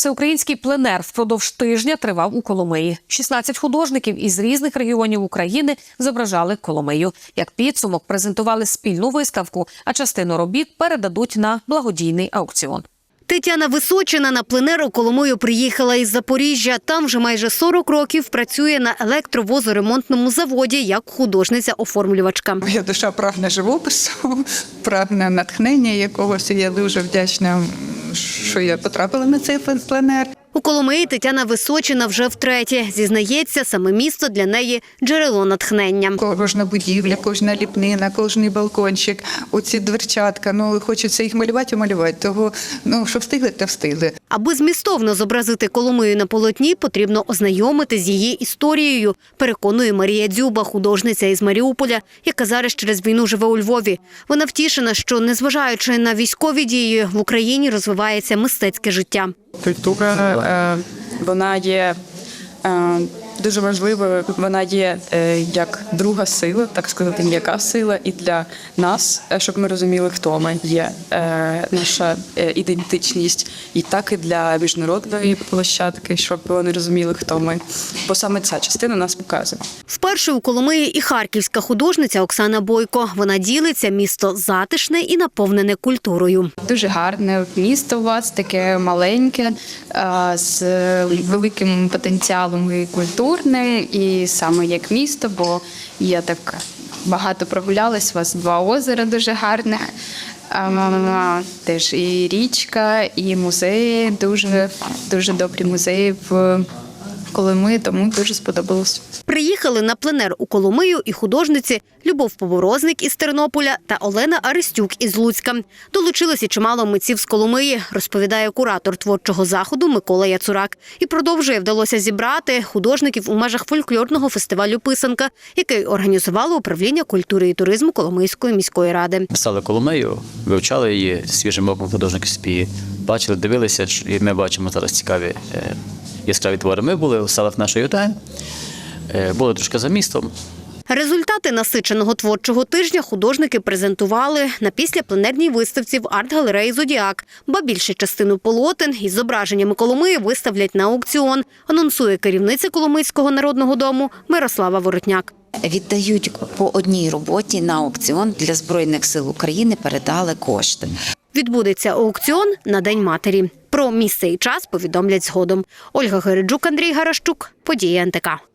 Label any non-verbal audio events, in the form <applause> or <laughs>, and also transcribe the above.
Всеукраїнський пленер впродовж тижня тривав у Коломиї. 16 художників із різних регіонів України зображали Коломию. Як підсумок презентували спільну виставку, а частину робіт передадуть на благодійний аукціон. Тетяна Височина на пленеру Коломою приїхала із Запоріжжя. Там вже майже 40 років працює на електровозоремонтному заводі як художниця-оформлювачка. Моя душа прагне живопису, <laughs> прагне натхнення якогось. Я дуже вдячна, що я потрапила на цей пленер. У Коломиї Тетяна Височина вже втретє. Зізнається, саме місто для неї джерело натхнення. Кожна будівля, кожна ліпнина, кожний балкончик, оці дверчатка. Ну хочеться їх малювати і малювати. Того ну що встигли, то встигли. Аби змістовно зобразити Коломию на полотні, потрібно ознайомити з її історією, переконує Марія Дзюба, художниця із Маріуполя, яка зараз через війну живе у Львові. Вона втішена, що незважаючи на військові дії в Україні розвивається мистецьке життя. культура е, вона є е, дуже важливою. Вона є е, як друга сила, так сказати, м'яка сила, і для нас, е, щоб ми розуміли, хто ми є е, наша ідентичність, і так і для міжнародної площадки, щоб вони розуміли, хто ми. Бо саме ця частина нас показує. Вперше у Коломиї і харківська художниця Оксана Бойко. Вона ділиться місто затишне і наповнене культурою. Дуже гарне місто у вас, таке маленьке, з великим потенціалом і культурне, і саме як місто, бо я так багато прогулялась, у вас два озера дуже гарне. Теж і річка, і музеї, дуже, дуже добрі музеї в Колими, тому дуже сподобалось. Приїхали на пленер у Коломию і художниці Любов Поворозник із Тернополя та Олена Арестюк із Луцька. Долучилося чимало митців з Коломиї, розповідає куратор творчого заходу Микола Яцурак. І продовжує вдалося зібрати художників у межах фольклорного фестивалю Писанка, який організувало управління культури і туризму Коломийської міської ради. Писали Коломею, вивчали її свіжим оком художники спії, бачили, дивилися, і ми бачимо зараз цікаві е, яскраві твори. Ми були у селах нашої ОТА, е, були трошки за містом. Результати насиченого творчого тижня художники презентували на післяпленерній виставці в арт-галереї Зодіак. Ба більше частину полотен із зображеннями Коломиї виставлять на аукціон. Анонсує керівниця Коломийського народного дому Мирослава Воротняк. Віддають по одній роботі на аукціон для збройних сил України. Передали кошти. Відбудеться аукціон на День матері. Про місце і час повідомлять згодом. Ольга Гереджук, Андрій Гарашчук. Події НТК.